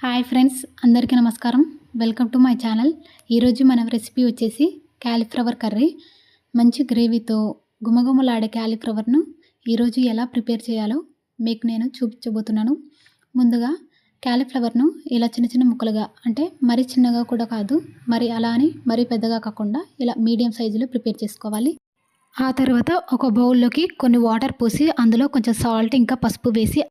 Hi friends అందరికీ నమస్కారం. Welcome to my channel. ఈరోజు మన రెసిపీ వచ్చేసి క్యాలీఫ్లవర్ కర్రీ. మంచి గ్రేవీతో గుమగుమలాడే క్యాలీఫ్లవర్ను ఈరోజు ఎలా ప్రిపేర్ చేయాలో మీకు నేను చూపించబోతున్నాను. ముందుగా క్యాలీఫ్లవర్ను ఇలా చిన్న చిన్న ముక్కలుగా అంటే మరీ చిన్నగా కూడా కాదు మరి అలా అని మరీ పెద్దగా కాకుండా ఇలా మీడియం సైజులో ప్రిపేర్ చేసుకోవాలి. ఆ తర్వాత ఒక బౌల్లోకి కొన్ని వాటర్ పోసి అందులో కొంచెం సాల్ట్ ఇంకా పసుపు వేసి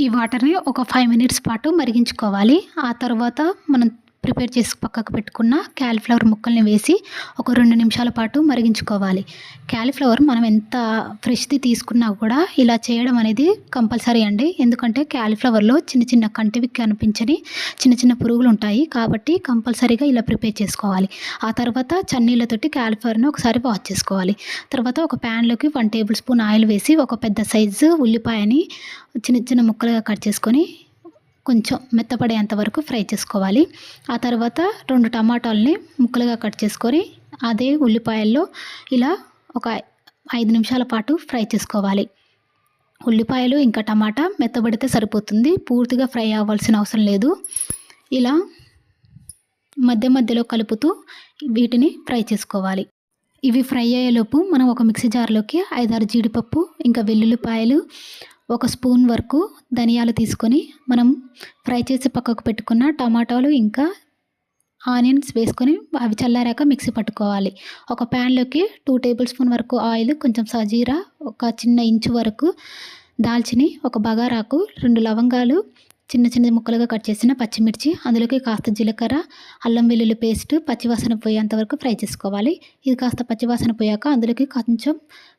ఈ వాటర్ని ఒక ఫైవ్ మినిట్స్ పాటు మరిగించుకోవాలి. ఆ తర్వాత మనం ప్రిపేర్ చేసి పక్కకు పెట్టుకున్న క్యాలీఫ్లవర్ ముక్కల్ని వేసి ఒక రెండు నిమిషాల పాటు మరిగించుకోవాలి. క్యాలీఫ్లవర్ మనం ఎంత ఫ్రెష్ది తీసుకున్నా కూడా ఇలా చేయడం అనేది కంపల్సరీ అండి. ఎందుకంటే క్యాలీఫ్లవర్లో చిన్న చిన్న కంటివి కనిపించని చిన్న చిన్న పురుగులు ఉంటాయి. కాబట్టి కంపల్సరీగా ఇలా ప్రిపేర్ చేసుకోవాలి. ఆ తర్వాత చన్నీళ్ళతోటి క్యాలీఫ్లవర్ని ఒకసారి వాష్ చేసుకోవాలి. తర్వాత ఒక ప్యాన్లోకి వన్ టేబుల్ స్పూన్ ఆయిల్ వేసి ఒక పెద్ద సైజు ఉల్లిపాయని చిన్న చిన్న ముక్కలుగా కట్ చేసుకొని కొంచెం మెత్తపడేంత వరకు ఫ్రై చేసుకోవాలి. ఆ తర్వాత రెండు టమాటాలని ముక్కలుగా కట్ చేసుకొని అదే ఉల్లిపాయల్లో ఇలా ఒక ఐదు నిమిషాల పాటు ఫ్రై చేసుకోవాలి. ఉల్లిపాయలు ఇంకా టమాటా మెత్తబడితే సరిపోతుంది. పూర్తిగా ఫ్రై అవ్వాల్సిన అవసరం లేదు. ఇలా మధ్య మధ్యలో కలుపుతూ వీటిని ఫ్రై చేసుకోవాలి. ఇవి ఫ్రై అయ్యేలోపు మనం ఒక మిక్సీ జార్లోకి ఐదారు జీడిపప్పు ఇంకా వెల్లుల్లిపాయలు ఒక స్పూన్ వరకు ధనియాలు తీసుకొని మనం ఫ్రై చేసి పక్కకు పెట్టుకున్న టమాటాలు ఇంకా ఆనియన్స్ వేసుకొని అవి చల్లారాక మిక్సీ పట్టుకోవాలి. ఒక ప్యాన్లోకి టూ టేబుల్ స్పూన్ వరకు ఆయిల్ కొంచెం సజీరా ఒక చిన్న ఇంచు వరకు దాల్చిని ఒక బగారాకు రెండు లవంగాలు చిన్న చిన్న ముక్కలుగా కట్ చేసిన పచ్చిమిర్చి అందులోకి కాస్త జీలకర్ర అల్లం వెల్లుల్లి పేస్ట్ పచ్చివాసన పోయేంత వరకు ఫ్రై చేసుకోవాలి. ఇది కాస్త పచ్చివాసన పోయాక అందులోకి కొంచెం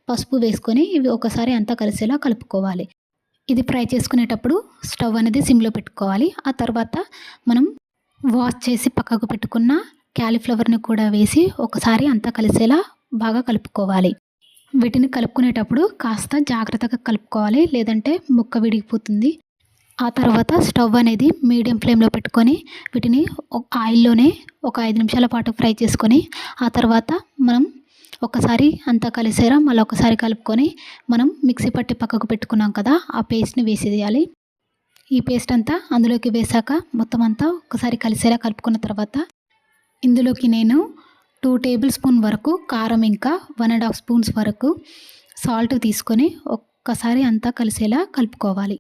పసుపు వేసుకొని ఇవి ఒకసారి అంతా కలిసేలా కలుపుకోవాలి. ఇది ఫ్రై చేసుకునేటప్పుడు స్టవ్ అనేది సిమ్లో పెట్టుకోవాలి. ఆ తర్వాత మనం వాష్ చేసి పక్కకు పెట్టుకున్న క్యాలీఫ్లవర్ని కూడా వేసి ఒకసారి అంతా కలిసేలా బాగా కలుపుకోవాలి. వీటిని కలుపుకునేటప్పుడు కాస్త జాగ్రత్తగా కలుపుకోవాలి. లేదంటే ముక్క విడిగిపోతుంది. ఆ తర్వాత స్టవ్ అనేది మీడియం ఫ్లేమ్లో పెట్టుకొని వీటిని ఆయిల్లోనే ఒక ఐదు నిమిషాల పాటు ఫ్రై చేసుకొని ఆ తర్వాత మనం ఒకసారి అంతా కలిసేరా? మళ్ళీ ఒకసారి కలుపుకొని మనం మిక్సీ పట్టి పక్కకు పెట్టుకున్నాం కదా ఆ పేస్ట్ని వేసేయాలి. ఈ పేస్ట్ అంతా అందులోకి వేసాక మొత్తం అంతా ఒకసారి కలిసేలా కలుపుకున్న తర్వాత ఇందులోకి నేను టూ టేబుల్ స్పూన్ వరకు కారం ఇంకా వన్ అండ్ హాఫ్ స్పూన్స్ వరకు సాల్ట్ తీసుకొని ఒక్కసారి అంతా కలిసేలా కలుపుకోవాలి.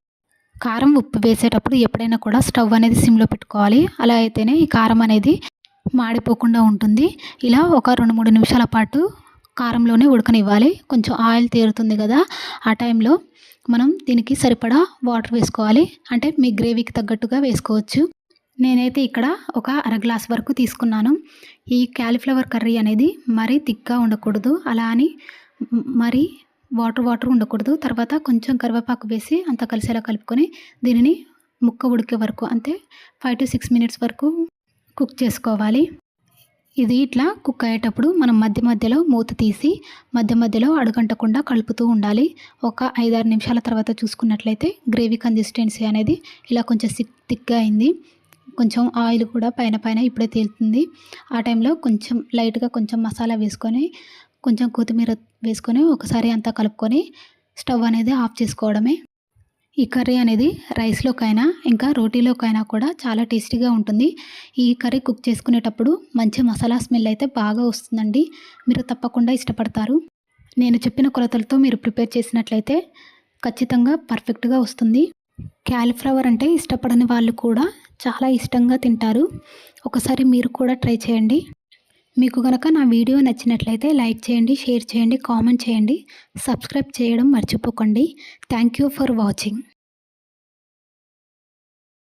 కారం ఉప్పు వేసేటప్పుడు ఎప్పుడైనా కూడా స్టవ్ అనేది సిమ్లో పెట్టుకోవాలి. అలా అయితేనే ఈ కారం అనేది మాడిపోకుండా ఉంటుంది. ఇలా ఒక రెండు మూడు నిమిషాల పాటు కారంలోనే ఉడకనివ్వాలి. కొంచెం ఆయిల్ తీరుతుంది కదా ఆ టైంలో మనం దీనికి సరిపడా వాటర్ వేసుకోవాలి. అంటే మీ గ్రేవీకి తగ్గట్టుగా వేసుకోవచ్చు. నేనైతే ఇక్కడ ఒక అర గ్లాస్ వరకు తీసుకున్నాను. ఈ క్యాలీఫ్లవర్ కర్రీ అనేది మరీ థిక్గా ఉండకూడదు. అలా అని మరీ వాటర్ వాటర్ ఉండకూడదు. తర్వాత కొంచెం కరివేపాకు వేసి అంత కలిసేలా కలుపుకొని దీనిని ముక్క ఉడికే వరకు అంతే ఫైవ్ టు సిక్స్ మినిట్స్ వరకు కుక్ చేసుకోవాలి. ఇది ఇట్లా కుక్ అయ్యేటప్పుడు మనం మధ్య మధ్యలో మూత తీసి మధ్య మధ్యలో అడుగంటకుండా కలుపుతూ ఉండాలి. ఒక ఐదారు నిమిషాల తర్వాత చూసుకున్నట్లయితే గ్రేవీ కన్సిస్టెన్సీ అనేది ఇలా కొంచెం సిక్ థిక్గా అయింది. కొంచెం ఆయిల్ కూడా పైన పైన ఇప్పుడే తేలుతుంది. ఆ టైంలో కొంచెం లైట్గా కొంచెం మసాలా వేసుకొని కొంచెం కొత్తిమీర వేసుకొని ఒకసారి అంతా కలుపుకొని స్టవ్ అనేది ఆఫ్ చేసుకోవడమే. ఈ కర్రీ అనేది రైస్లోకైనా ఇంకా రోటీలోకైనా కూడా చాలా టేస్టీగా ఉంటుంది. ఈ కర్రీ కుక్ చేసుకునేటప్పుడు మంచి మసాలా స్మెల్ అయితే బాగా వస్తుందండి. మీరు తప్పకుండా ఇష్టపడతారు. నేను చెప్పిన కొలతలతో మీరు ప్రిపేర్ చేసినట్లయితే ఖచ్చితంగా పర్ఫెక్ట్గా వస్తుంది. క్యాలీఫ్లవర్ అంటే ఇష్టపడని వాళ్ళు కూడా చాలా ఇష్టంగా తింటారు. ఒకసారి మీరు కూడా ట్రై చేయండి. మీకు కనుక నా వీడియో నచ్చినట్లయితే లైక్ చేయండి షేర్ చేయండి కామెంట్ చేయండి. సబ్స్క్రైబ్ చేయడం మర్చిపోకండి. Thank you for watching.